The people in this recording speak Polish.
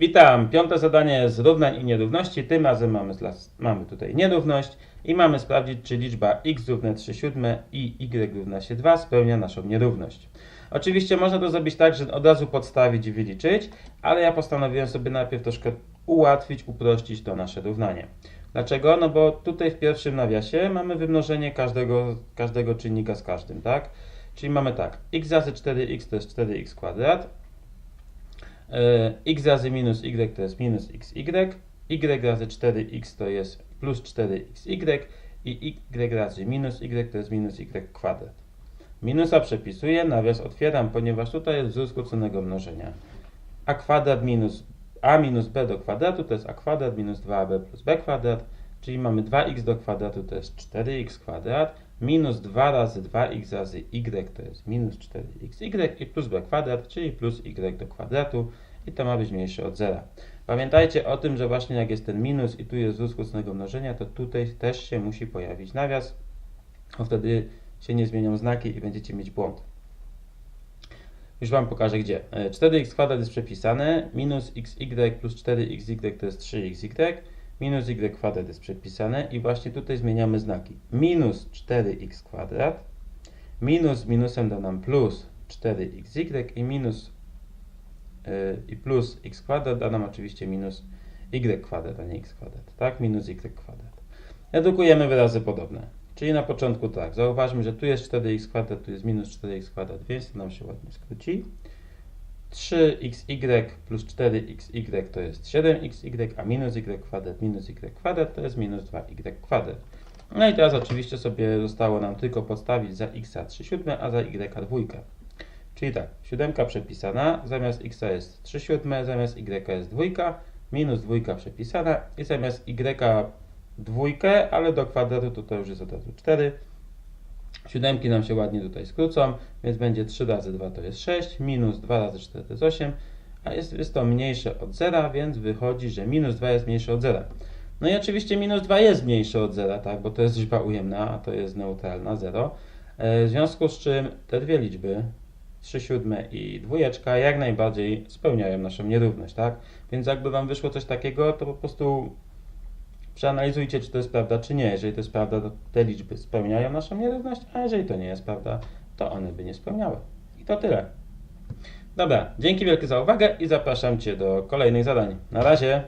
Witam. Piąte zadanie z równań i nierówności. Tym razem mamy, mamy tutaj nierówność i mamy sprawdzić, czy liczba x równa 3 siódme i y równa się 2 spełnia naszą nierówność. Oczywiście można to zrobić tak, że od razu podstawić i wyliczyć, ale ja postanowiłem sobie najpierw troszkę ułatwić, uprościć to nasze równanie. Dlaczego? No bo tutaj w pierwszym nawiasie mamy wymnożenie każdego, każdego czynnika z każdym, tak? Czyli mamy tak, x razy 4x to jest 4x kwadrat, x razy minus y to jest minus xy, y razy 4x to jest plus 4xy i y razy minus y to jest minus y kwadrat. Minusa przepisuję, nawias otwieram, ponieważ tutaj jest wzór skróconego mnożenia. a kwadrat minus a minus b do kwadratu to jest a kwadrat minus 2ab plus b kwadrat, czyli mamy 2x do kwadratu to jest 4x kwadrat, minus 2 razy 2x razy y to jest minus 4xy i plus b kwadrat, czyli plus y do kwadratu i to ma być mniejsze od zera. Pamiętajcie o tym, że właśnie jak jest ten minus i tu jest wzór skróconego mnożenia, to tutaj też się musi pojawić nawias, bo wtedy się nie zmienią znaki i będziecie mieć błąd. Już Wam pokażę gdzie. E, 4x kwadrat jest przepisane, minus xy plus 4xy to jest 3xy, minus y kwadrat jest przepisane i właśnie tutaj zmieniamy znaki. Minus 4x kwadrat, minus minusem da nam plus 4xy i minus y, i plus x kwadrat da nam oczywiście minus y kwadrat, a nie x kwadrat, tak? Minus y kwadrat. Redukujemy wyrazy podobne. Czyli na początku tak, zauważmy, że tu jest 4x kwadrat, tu jest minus 4x kwadrat, więc to nam się ładnie skróci. 3xy plus 4xy to jest 7xy, a minus y kwadrat minus y kwadrat to jest minus 2y kwadrat. No i teraz oczywiście sobie zostało nam tylko podstawić za x 3 siódme, a za y dwójkę. Czyli tak, siódemka przepisana, zamiast x jest 3 siódme, zamiast y jest dwójka, minus dwójka przepisana i zamiast y dwójkę, ale do kwadratu to, to już jest od razu 4. Siódemki nam się ładnie tutaj skrócą, więc będzie 3 razy 2 to jest 6, minus 2 razy 4 to jest 8, a jest, jest to mniejsze od 0, więc wychodzi, że minus 2 jest mniejsze od 0. No i oczywiście minus 2 jest mniejsze od 0, tak, bo to jest liczba ujemna, a to jest neutralna 0. E, W związku z czym te dwie liczby, 3 siódme i dwójeczka, jak najbardziej spełniają naszą nierówność, tak? Więc jakby Wam wyszło coś takiego, to po prostu przeanalizujcie, czy to jest prawda, czy nie. Jeżeli to jest prawda, to te liczby spełniają naszą nierówność, a jeżeli to nie jest prawda, to one by nie spełniały. I to tyle. Dobra, dzięki wielkie za uwagę i zapraszam Cię do kolejnych zadań. Na razie!